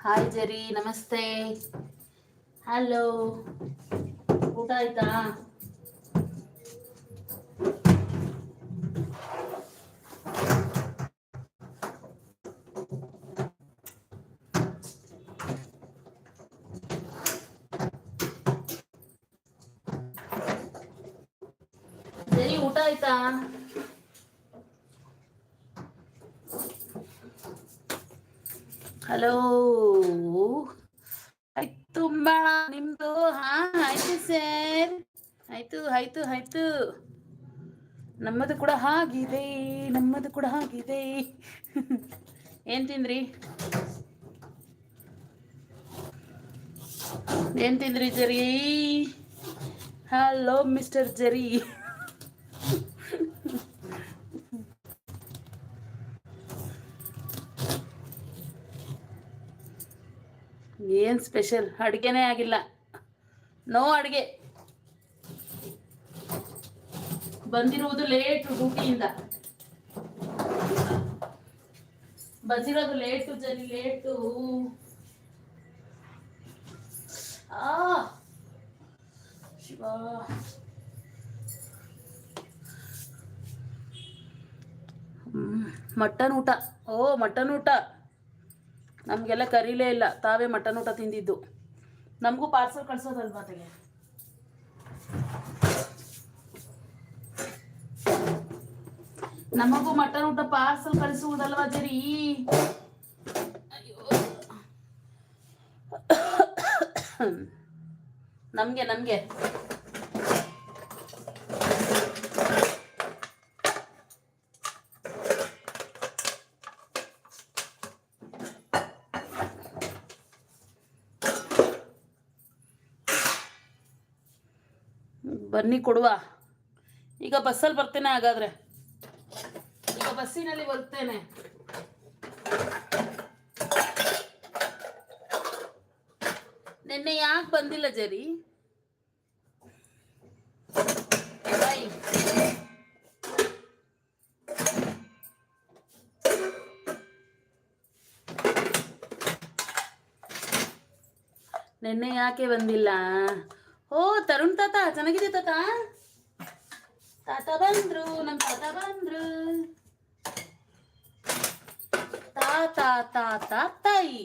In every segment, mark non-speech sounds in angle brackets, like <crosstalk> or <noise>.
Hi ಜರಿ ನಮಸ್ತೆ hello ಊಟ ಆಯ್ತಾ? ಹಲೋ. ಆಯ್ತು ಬೇಡ ನಿಮ್ದು. ಹಾ, ಆಯ್ತು ಸರ್. ಆಯ್ತು ಆಯ್ತು ಆಯ್ತು. ನಮ್ಮದು ಕೂಡ ಹಾಗಿದೆ, ನಮ್ಮದು ಕೂಡ ಹಾಗಿದೆ. ಏನ್ ತಿಂದ್ರಿ? ಏನ್ ತಿಂದ್ರಿ ಜರಿ? ಹಲೋ ಮಿಸ್ಟರ್ ಜರಿ. ಏನ್ ಸ್ಪೆಷಲ್? ಅಡುಗೆನೇ ಆಗಿಲ್ಲ. ನೋ ಅಡುಗೆ. ಬಂದಿರುವುದು ಲೇಟ್ ಡ್ಯೂಟಿಯಿಂದ ಬಂದಿರೋದು ಲೇಟು ಜನಿ ಲೇಟು ಆ. ಶಿವ. ಮಟನ್ ಊಟ. ಓ, ಮಟನ್ ಊಟ. ನಮಗೆಲ್ಲ ಕರೀಲೇ ಇಲ್ಲ. ತಾವೇ ಮಟನ್ ಊಟ ತಿಂದಿದ್ದು. ನಮಗೂ ಪಾರ್ಸಲ್ ಕಳ್ಸೋದಲ್ವಾ ತೆಗೆ? ನಮಗೂ ಮಟನ್ ಊಟ ಪಾರ್ಸಲ್ ಕಳಿಸುವುದಲ್ವಾ ಜರಿ ನಮಗೆ ನಮಗೆ, ನಮ್ಗೆ. ಬನ್ನಿ ಕೊಡುವ. ಈಗ ಬಸ್ಸಲ್ಲಿ ಬರ್ತೇನೆ ಹಾಗಾದ್ರೆ. ಈಗ ಬಸ್ಸಿನಲ್ಲಿ ಬರ್ತೇನೆ. ನಿನ್ನೆ ಯಾಕೆ ಬಂದಿಲ್ಲ ಜರಿ? ಬಾಯ್. ನಿನ್ನೆ ಯಾಕೆ ಬಂದಿಲ್ಲ? ಓ, ತರುಣ್ ತಾತ ಚೆನ್ನಾಗಿದೆ ತಾತ? ತಾತ ಬಂದ್ರು, ನಮ್ ತಾತ ಬಂದ್ರು. ತಾತ ತಾತ ತಾಯಿ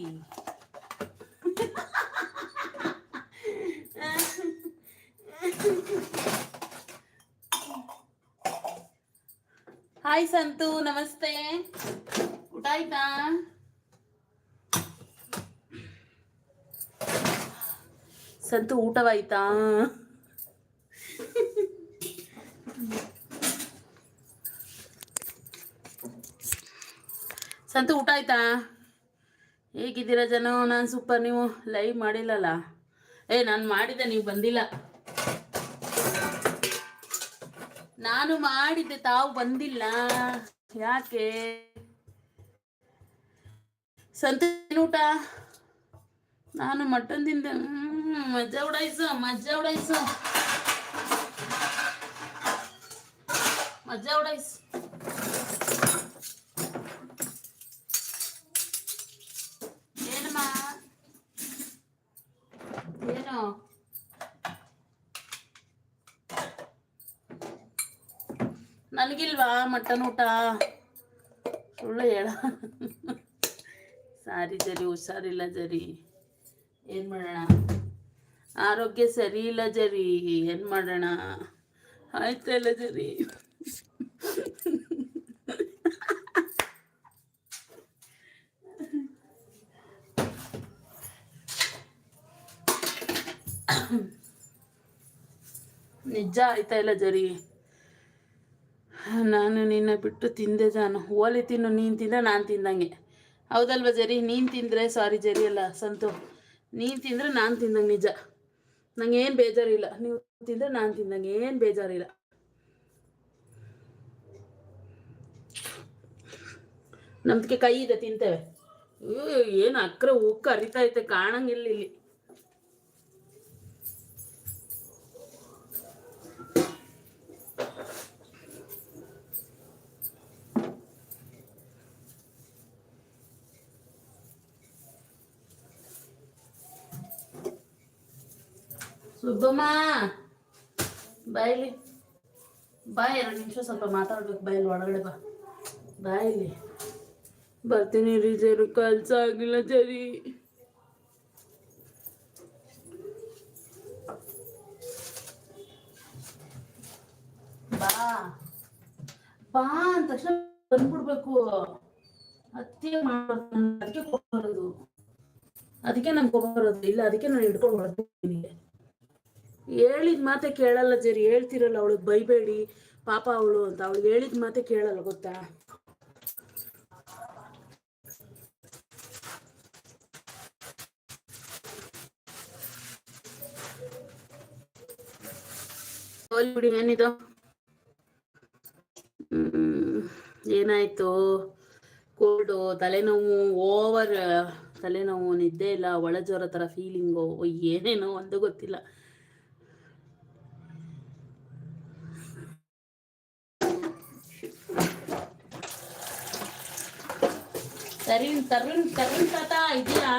ಹಾಯ್ ಸಂತು, ನಮಸ್ತೆ. ಊಟ ಆಯ್ತಾ? ಸಂತು ಊಟವಾಯ್ತಾ? ಸಂತು ಊಟ ಆಯ್ತಾ? ಹೇಗಿದ್ದೀರಾ ಜನ? ನಾನು ಸೂಪರ್ ನೀವು ಲೈವ್ ಮಾಡಿಲ್ಲಲ್ಲ? ಏ, ನಾನು ಮಾಡಿದ್ದೆ, ನೀವು ಬಂದಿಲ್ಲ. ನಾನು ಮಾಡಿದ್ದೆ, ತಾವು ಬಂದಿಲ್ಲ. ಯಾಕೆ? ಸಂತೆ ಊಟ? ನಾನು ಮಟನ್ ತಿಂದೆ. ಉಡಾಯಿಸು. ಮಜ್ಜಾ ಉಡಾಯಿಸು. ಏನಮ್ಮ? ಏನು? ನನಗಿಲ್ವಾ ಮಟನ್ ಊಟ? ಸುಳ್ಳು ಹೇಳ. ಸಾರಿ ಜರಿ, ಹುಷಾರಿಲ್ಲ ಜರಿ. ಏನು ಮಾಡೋಣ? ಆರೋಗ್ಯ ಸರಿ ಇಲ್ಲ ಜರಿ, ಏನು ಮಾಡೋಣ? ಆಯ್ತಲ್ಲ ಜರಿ? ನಿಜ ಆಯ್ತಾ ಇಲ್ಲ ಜರಿ? ನಾನು ನಿನ್ನ ಬಿಟ್ಟು ತಿಂದೆ ಜಾನು ಓಲಿ ತಿನ್ನು, ನೀನು ತಿಂದ ನಾನು ತಿಂದಂಗೆ. ಹೌದಲ್ವ ಜರಿ? ನೀನು ತಿಂದರೆ ಸಾರಿ ಜರಿ ಅಲ್ಲ, ಸಂತು. ನೀನು ತಿಂದರೆ ನಾನು ತಿಂದಂಗೆ ನಿಜ. ನಂಗೆ ಏನು ಬೇಜಾರಿಲ್ಲ. ನೀವು ತಿಂದ್ರೆ ನಾನು ತಿಂದಂಗೆ ಏನು ಬೇಜಾರಿಲ್ಲ. ನಮ್ದಕ್ಕೆ ಕೈ ಇದೆ ತಿಂತೇವೆ. ಏನು ಅಕ್ರ ಉಕ್ಕ ಅರಿತಾ ಐತೆ, ಕಾಣಂಗಿಲ್ಲ ಇಲ್ಲಿ. ಸುಬ್ಬಮ್ಮ, ಬಾಯಿಲಿ. ಬಾ, ಎರಡು ನಿಮಿಷ ಸ್ವಲ್ಪ ಮಾತಾಡ್ಬೇಕು. ಬಾಯಿಲಿ ಒಳಗಡೆ ಬಾ. ಬಾಯಿಲಿ ಬರ್ತೀನಿ ರೀ ಕಲ್ಸ ಆಗಿಲ್ಲ ಜರಿ. ಬಾ. ಬಾ ಅಂದ ತಕ್ಷಣ ಬಂದ್ಬಿಡ್ಬೇಕು. ಅತ್ತೆ ಮಾಡೋದು ಅದಕ್ಕೆ ಕೋಪ ಅದಕ್ಕೆ ನಂಗೆ ಕೋಪ ಇಲ್ಲ, ಅದಕ್ಕೆ ನಾನು ಹಿಡ್ಕೊಂಡು ಹೊರಡ್ತೀನಿ ಹೇಳಿದ ಮಾತೆ ಕೇಳಲ್ಲ ಜರಿ, ಹೇಳ್ತಿರಲ್ಲ ಅವಳಿಗೆ ಬೈಬೇಡಿ, ಪಾಪ ಅವಳು ಅಂತ. ಅವಳಿಗೆ ಹೇಳಿದ ಮಾತೆ ಕೇಳಲ್ಲ, ಗೊತ್ತಾ? ಬಿಡಿ ಏನಿದು ಏನಾಯ್ತು? ಕೋಲ್ಡು ತಲೆನೋವು ಓವರ್ ತಲೆನೋವು, ನಿದ್ದೆ ಇಲ್ಲ ಒಳ ಜ್ವರ ತರ ಫೀಲಿಂಗು ಏನೇನೋ ಒಂದು ಗೊತ್ತಿಲ್ಲ. ತರುಣ್ ತರುಣ್ ತಾತ ಇದೆಯಾ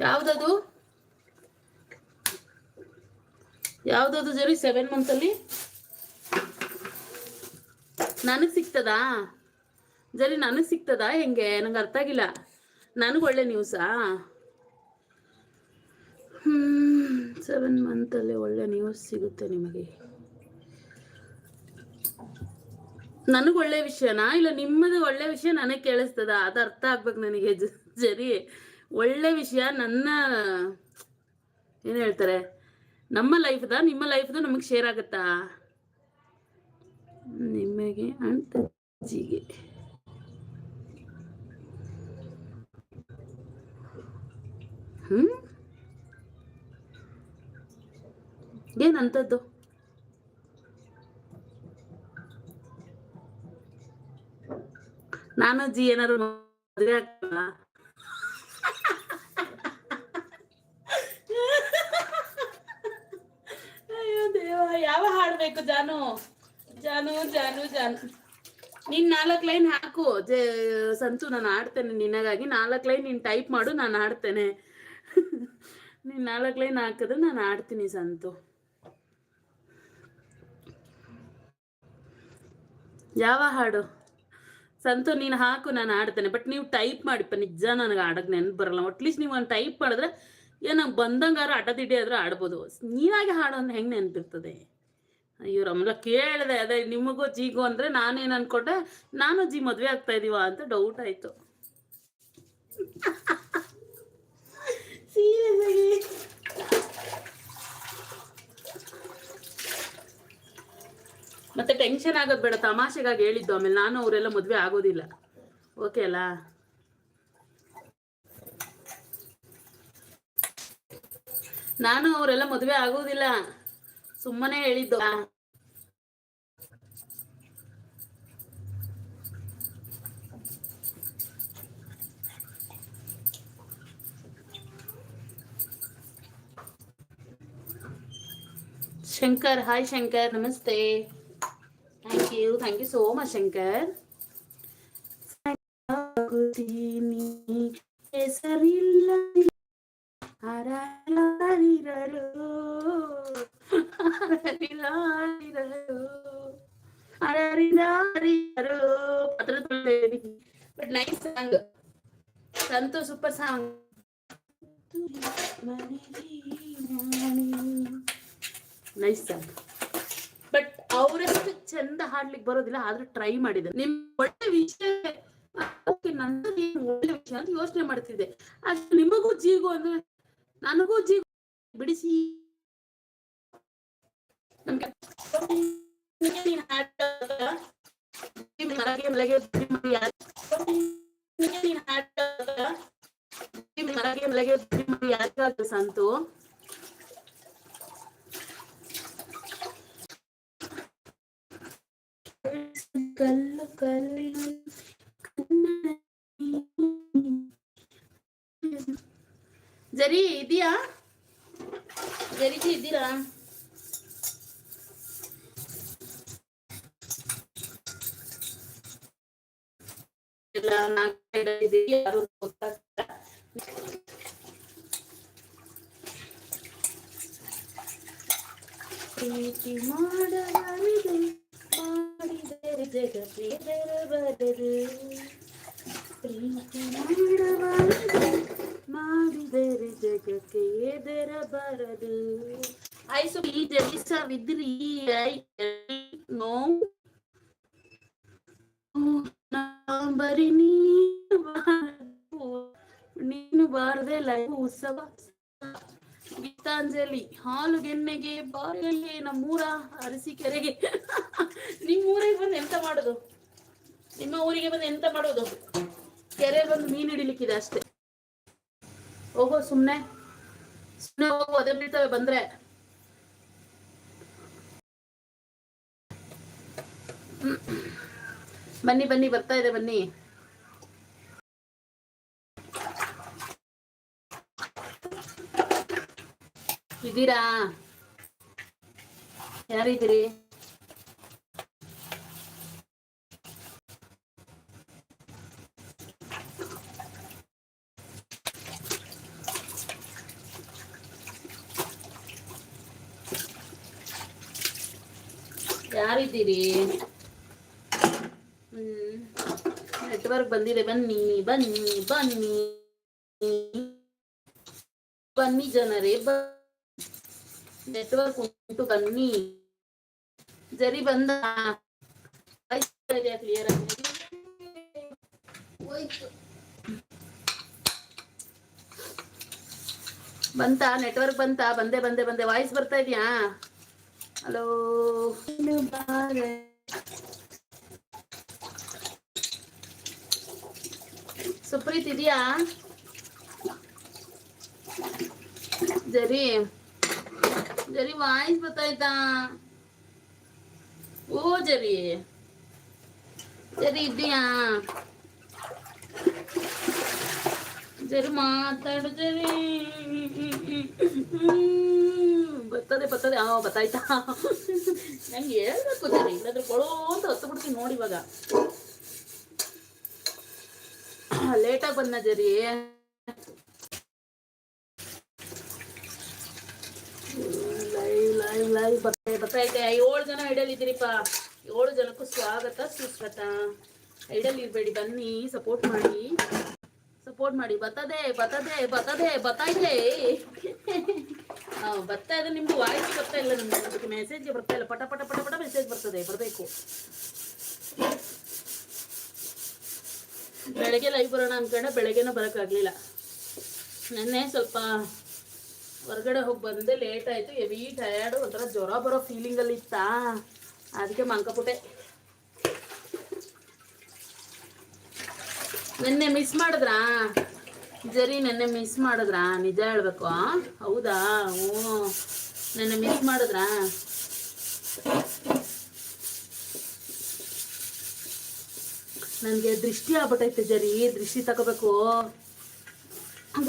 ಯಾವ್ದದು? ಯಾವ್ದದು ಜರಿ ಸೆವೆನ್ ಅಲ್ಲಿ? ನನಗೆ ಸಿಗ್ತದಾ? ಜರಿ ನನಗೆ ಸಿಗ್ತದಾ? ಹೆಂಗೆ? ನಂಗೆ ಅರ್ಥ ಆಗಿಲ್ಲ. ನನಗೆ ಒಳ್ಳೆ ನ್ಯೂಸಾ ಸೆವೆನ್ ಮಂತಲ್ಲಿ ಒಳ್ಳೆ ನ್ಯೂಸ್ ಸಿಗುತ್ತೆ ನಿಮಗೆ. ನನಗೆ ಒಳ್ಳೆ ವಿಷಯನಾ? ಇಲ್ಲ, ನಿಮ್ಮದು ಒಳ್ಳೆ ವಿಷಯ ನನಗೆ ಕೇಳಿಸ್ತದ? ಅದು ಅರ್ಥ ಆಗ್ಬೇಕು ನನಗೆ ಜರಿ ಒಳ್ಳೆ ವಿಷಯ ನನ್ನ, ಏನು ಹೇಳ್ತಾರೆ? ನಮ್ಮ ಲೈಫ್ದ ನಿಮ್ಮ ಲೈಫ್ದು ನಮಗೆ ಶೇರ್ ಆಗುತ್ತಾ? ನಿಮಗೆ ಅಂಡ್ ಹ್ಮ್? ಏನಂತದ್ದು? ನಾನು ಜಿ ಏನಾದ್ರು ಮದುವೆ ಅಯ್ಯೋ ದೇವ, ಯಾವ ಹಾಡ್ಬೇಕು ಜಾನು? ಜಾನು ಜಾನು ಜಾನು. ನೀನ್ ನಾಲ್ಕು ಲೈನ್ ಹಾಕು. ಸಂತು, ನಾನು ಆಡ್ತೇನೆ ನಿನಗಾಗಿ. ನಾಲ್ಕು ಲೈನ್ ನೀನ್ ಟೈಪ್ ಮಾಡು, ನಾನು ಆಡ್ತೇನೆ ನೀನು ನಾಲ್ಕು ಲೈನ್ ಹಾಕಿದ್ರೆ ನಾನು ಆಡ್ತೀನಿ ಸಂತು. ಯಾವ ಹಾಡು? ಸಂತು, ನೀನು ಹಾಕು, ನಾನು ಆಡ್ತೇನೆ. ಬಟ್ ನೀವು ಟೈಪ್ ಮಾಡಿಪ್ಪ ನಿಜ ನನಗೆ ಆಡೋಕೆ ನೆನಪು ಬರಲ್ಲ. ಅಟ್ಲೀಸ್ಟ್ ನೀವು ಒಂದು ಟೈಪ್ ಮಾಡಿದ್ರೆ ಏನೋ ಬಂದಂಗಾರ ದಿಡಿ ಆದ್ರೆ ಆಡ್ಬೋದು. ನೀನಾಗೆ ಹಾಡು ಅಂದ್ರೆ ಹೆಂಗೆ ನೆನಪಿರ್ತದೆ? ಅಯ್ಯೋ, ರಮಲ, ಕೇಳಿದೆ, ಅದೇ ನಿಮಗೂ ಜೀಗು ಅಂದರೆ ನಾನೇನು ಅನ್ಕೊಂಡೆ, ನಾನು ಜಿ ಮದುವೆ ಆಗ್ತಾ ಇದೀವ ಅಂತ ಡೌಟ್ ಆಯಿತು. <laughs> ಮತ್ತೆ ಟೆನ್ಷನ್ ಆಗೋದು ಬೇಡ, ತಮಾಷೆಗಾಗಿ ಹೇಳಿದ್ದು ಆಮೇಲೆ ನಾನು ಅವರೆಲ್ಲ ಮದುವೆ ಆಗೋದಿಲ್ಲ. ಓಕೆ ಅಲ್ಲ? ನಾನು ಅವರೆಲ್ಲ ಮದುವೆ ಆಗೋದಿಲ್ಲ. ಸುಮ್ಮನೆ ಹೇಳಿದ್ದು. Shankar, hi Shankar, namaste. Thank you, thank you so much, Shankar. Santo super song. Nice song Santu but ಅವರಷ್ಟು ಚಂದ ಹಾಡ್ಲಿಕ್ಕೆ ಬರೋದಿಲ್ಲ, ಆದ್ರೆ ಟ್ರೈ ಮಾಡಿದೆ. ನಿಮ್ ಒಳ್ಳೆ ವಿಷಯ ನಂದು ಒಳ್ಳೆ ವಿಷಯ ಅಂತ ಯೋಚನೆ ಮಾಡ್ತಿದ್ದೆ. ಅದು ನಿಮಗೂ ಜೀಗು ಅಂದ್ರೆ, ನನಗೂ ಜೀಗು ಬಿಡಿಸಿ. ನಮ್ಗೆ <laughs> ನೀನ್ ಕಲ್ಲು ಕಲ್ಲಿನ ಜರಿ ಇದೆಯಾ ಜರಿಜಿ ಇದ್ದೀರಾ ಇಲ್ಲ ನಾಲ್ಕು ಇದೀವಿ ಯಾರು ಗೊತ್ತಾಗ್ತಿಲ್ಲ ಪ್ರೀತಿ ಮಾಡಲಾರದೆ ಮಾಡಿದರೆ ಜಗತ್ತೇ ಬರಬರದು ಪ್ರೀತಿ ಮಾಡಬಾರದು ಮಾಡಿದರೆ ಜಗಕ್ಕೆ ಎದರಬಾರದು ಆಯ್ಸು ಈ ಜಲಿಸವಿದ್ರಿ ಐ ನೋ ಬರೀ ನೀನು ಬಾರದು. ನೀನು ಬಾರದೆ ಲೈವ್ ಉತ್ಸವ ಗೀತಾಂಜಲಿ ಹಾಲು ಗೆನ್ನೆಗೆ ಬಾಯಲ್ಲಿ ನಮ್ಮೂರ ಅರಸೀಕೆರೆಗೆ ನಿಮ್ಮ ಊರಿಗೆ ಬಂದು ಎಂತ ಮಾಡೋದು? ನಿಮ್ಮ ಊರಿಗೆ ಬಂದು ಎಂತ ಮಾಡೋದು? ಕೆರೆ ಬಂದು ಮೀನು ಹಿಡಿಲಿಕ್ಕಿದೆ ಅಷ್ಟೇ. ಹೋಗೋ, ಸುಮ್ನೆ. ಸುಮ್ನೆ ಹೋಗೋ, ಅದೇ ಬೀಳ್ತವೆ ಬಂದ್ರೆ. ಬನ್ನಿ ಬನ್ನಿ, ಬರ್ತಾ ಇದೆ ಬನ್ನಿ. ಇದ್ದೀರಾ ಯಾರಿದ್ದೀರಿ? ಯಾರಿದ್ದೀರಿ? ಹ್ಮ್. ನೆಟ್ವರ್ಕ್ ಬಂದಿದೆ. ಬನ್ನಿ ಬನ್ನಿ ಬನ್ನಿ. ಬನ್ನಿ ಜನರೇ ಬ ನೆಟ್ವರ್ಕ್ ಉಂಟು, ಬನ್ನಿ. ಜರಿ ಬಂದ. ಕ್ಲಿಯರ್ ಆಗಿ ಬಂತ, ನೆಟ್ವರ್ಕ್ ಬಂತಾ, ಬಂದೆ ಬಂದೆ ಬಂದೆ. ವಾಯ್ಸ್ ಬರ್ತಾ ಇದೆಯಾ? ಹಲೋ ಸುಪ್ರೀತ್ ಇದೆಯಾ? ಜರಿ ಜರಿ ವಾಯ್ಸ್ ಬರ್ತಾಯ್ತಾ ಓ ಜರಿ ಜರಿ ಇದೆಯಾ ಜರಿ ಮಾತಾಡು ಜರಿ ಹ್ಮ್, ಬರ್ತದೆ ಬರ್ತದೆ ಆ ಬತ್ತಾಯ್ತಾ ನಂಗೆ ಹೇಳ್ಬೇಕು ಜರಿ ಇಲ್ಲಾಂದ್ರೆ ಕೊಳೋ ಅಂತ ಹೊತ್ತು ಬಿಡ್ತೀನಿ ನೋಡಿ ಇವಾಗ ಲೇಟಾಗಿ ಬಂದ ಜರಿ ಲೈವ್ ಬರ್ತಾ ಬರ್ತಾ. ಬರ್ತೈತೆ ಏಳು ಜನ ಐಡಲ್ ಇದ್ದೀರಿಪ್ಪ. ಏಳು ಜನಕ್ಕೂ ಸ್ವಾಗತ ಸುಸ್ವಾಗತ ಐಡಲ್ ಇರಬೇಡಿ, ಬನ್ನಿ ಸಪೋರ್ಟ್ ಮಾಡಿ. ಸಪೋರ್ಟ್ ಮಾಡಿ. ಬರ್ತದೆ ಬರ್ತದೆ ಬರ್ತದೆ ಬತ್ತಾ ಹಾ, ಬರ್ತಾ ಇದೆ ನಿಮ್ದು ವಾಯ್ಸ್ ಬರ್ತಾ ಇಲ್ಲ ನಿಮ್ಗೆ. ಮೆಸೇಜ್ಗೆ ಬರ್ತಾ ಇಲ್ಲ. ಪಟ ಪಟ ಪಟ ಪಟ ಮೆಸೇಜ್ ಬರ್ತದೆ, ಬರಬೇಕು. ಬೆಳಗ್ಗೆ ಲೈವ್ ಬರೋಣ ಅನ್ಕೊಂಡೆ ಬೆಳಗ್ಗೆನೂ ಬರೋಕ್ಕಾಗಲಿಲ್ಲ. ನೆನ್ನೆ ಸ್ವಲ್ಪ ಹೊರಗಡೆ ಹೋಗಿ ಬಂದೆ ಲೇಟ್ ಆಯಿತು ಎವಿ ಟಯರ್ಡ್ ಒಂಥರ ಜ್ವರ ಬರೋ ಫೀಲಿಂಗಲ್ಲಿ ಇತ್ತಾ. ಅದಕ್ಕೆ ಮಂಕಪುಟೆ ನಿನ್ನೆ ಮಿಸ್ ಮಾಡಿದ್ರಾ? ಜರಿ ನೆನ್ನೆ ಮಿಸ್ ಮಾಡಿದ್ರಾ? ನಿಜ ಹೇಳ್ಬೇಕು ಹೌದಾ? ಹ್ಞೂ ನೆನ್ನೆ ಮಿಸ್ ಮಾಡಿದ್ರಾ? ನನಗೆ ದೃಷ್ಟಿ ಆಗ್ಬಿಟ್ಟೈತೆ ಜರಿ, ದೃಷ್ಟಿ ತಗೋಬೇಕು.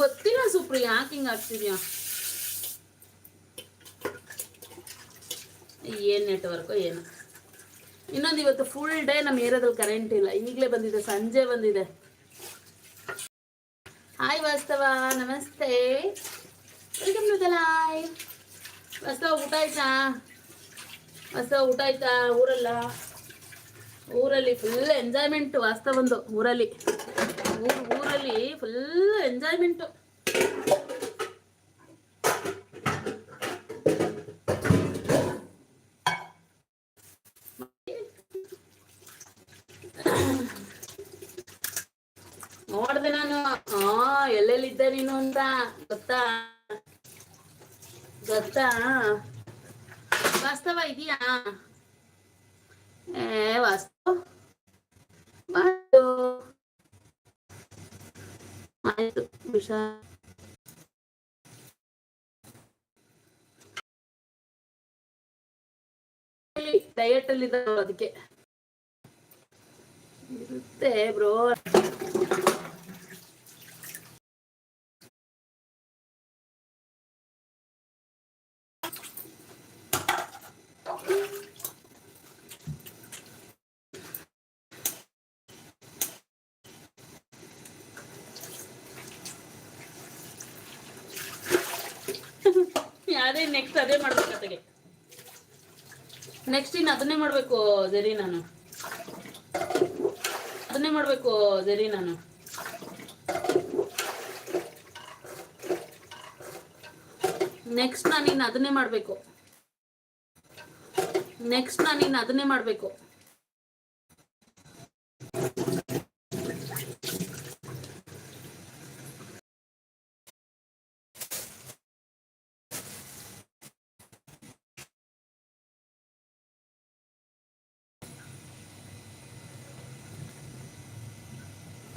ಗೊತ್ತಿಲ್ಲ ಸುಪ್ರಿ ಯಾಕೆ ಹಿಂಗೆ ಆಗ್ತಿದ್ಯಾ? ಏನು ನೆಟ್ವರ್ಕು ಏನು? ಇನ್ನೊಂದು ಇವತ್ತು ಫುಲ್ ಡೇ ನಮ್ಮ ಏರಿಯಾದಲ್ಲಿ ಕರೆಂಟ್ ಇಲ್ಲ. ಈಗಲೇ ಬಂದಿದೆ, ಸಂಜೆ ಬಂದಿದೆ. ಹಾಯ್ ವಾಸ್ತವ, ನಮಸ್ತೆ. ವೆಲ್ಕಮ್ ಟು ದ ವಾಸ್ತವ, ಊಟ ಆಯ್ತಾ? ವಾಸ್ತವ, ಊಟ ಆಯ್ತಾ? ಊರಲ್ಲ? ಊರಲ್ಲಿ ಫುಲ್ ಎಂಜಾಯ್ಮೆಂಟ್ ವಾಸ್ತವ ಒಂದು, ಊರಲ್ಲಿ. ಊರ್ ಊರಲ್ಲಿ ಫುಲ್ ಎಂಜಾಯ್ಮೆಂಟು ಎಲ್ಲಿದ್ದ ನೀನು ಅಂತ? ಗೊತ್ತಾ? ಗೊತ್ತಾ? ವಾಸ್ತವ ಇದೆಯಾ? ಏ, ವಾಸ್ತವ? ಮಾಡು. ಆಯ್ತು ವಿಷಾ ಡಯಟ್ ಅಲ್ಲಿ ಅದಕ್ಕೆ. ಇರುತ್ತೆ ಬ್ರೋ ಅದೇ ನೆಕ್ಸ್ಟ್ ಅದೇ ಮಾಡ್ಬೇಕು ನೆಕ್ಸ್ಟ್ ಇನ್ನು ಅದನ್ನೇ ಮಾಡಬೇಕು, ಜರಿ ನಾನು. ಅದನ್ನೇ ಮಾಡಬೇಕು, ಜರಿ ನಾನು. ನೆಕ್ಸ್ಟ್ ನಾನು ಇನ್ನು ಅದನ್ನೇ ಮಾಡಬೇಕು. ನೆಕ್ಸ್ಟ್ ನಾನು ಇನ್ನು ಅದನ್ನೇ ಮಾಡ್ಬೇಕು.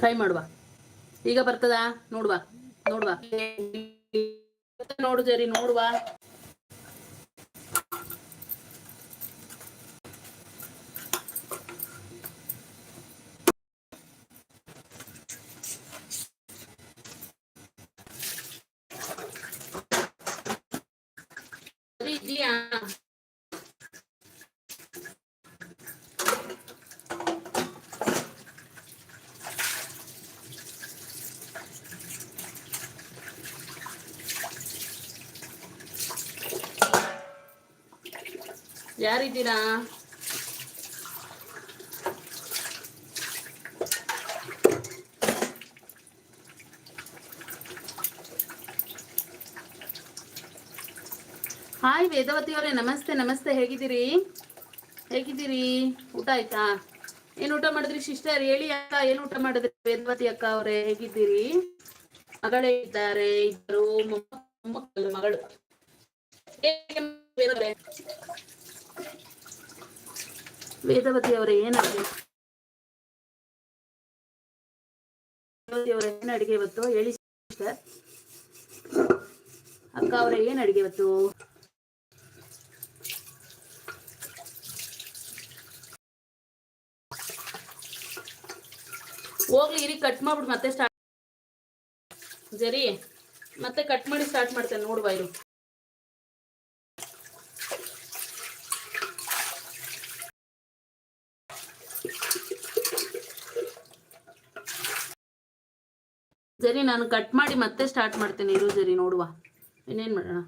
ಟ್ರೈ ಮಾಡುವ. ಈಗ ಬರ್ತದಾ? ನೋಡುವ. ನೋಡುವ. ನೋಡು ಜರಿ ನೋಡುವ ಸರಿ ಇದೆಯಾ ಯಾರಿದ್ದೀರಾ ಹಾಯ್ ವೇದವತಿ ಅವರೇ, ನಮಸ್ತೆ ನಮಸ್ತೆ, ಹೇಗಿದ್ದೀರಿ? ಹೇಗಿದ್ದೀರಿ? ಊಟ ಆಯ್ತಾ? ಏನ್ ಊಟ ಮಾಡಿದ್ರಿ ಸಿಸ್ಟರ್? ಹೇಳಿ ಅಕ್ಕ, ಏನ್ ಊಟ ಮಾಡಿದ್ರಿ ವೇದವತಿ ಅಕ್ಕ ಅವರೇ, ಹೇಗಿದ್ದೀರಿ? ಮಗಳೇ ಇದ್ದಾರೆ ಇಬ್ಬರು ಮಗಳು? ವೇದವತಿ ಅವರೇ ಏನ್ ಅಡಿಗೆ ಅವರ ಏನ್ ಅಡಿಗೆ ಇವತ್ತು? ಹೇಳಿ ಅಕ್ಕ ಅವರೇ, ಏನ್ ಅಡಿಗೆ ಇವತ್ತು? ಹೋಗ್ಲಿ, ಇರಿ ಕಟ್ ಮಾಡ್ಬಿಡು, ಮತ್ತೆ ಸ್ಟಾರ್ಟ್ ಜರಿ, ಮತ್ತೆ ಕಟ್ ಮಾಡಿ ಸ್ಟಾರ್ಟ್ ಮಾಡ್ತೇನೆ, ನೋಡುವ, ಇರು. ಸರಿ ನಾನು ಕಟ್ ಮಾಡಿ ಮತ್ತೆ ಸ್ಟಾರ್ಟ್ ಮಾಡ್ತೇನೆ. ಇರು ಸರಿ ನೋಡುವ. ಇನ್ನೇನು ಮಾಡೋಣ?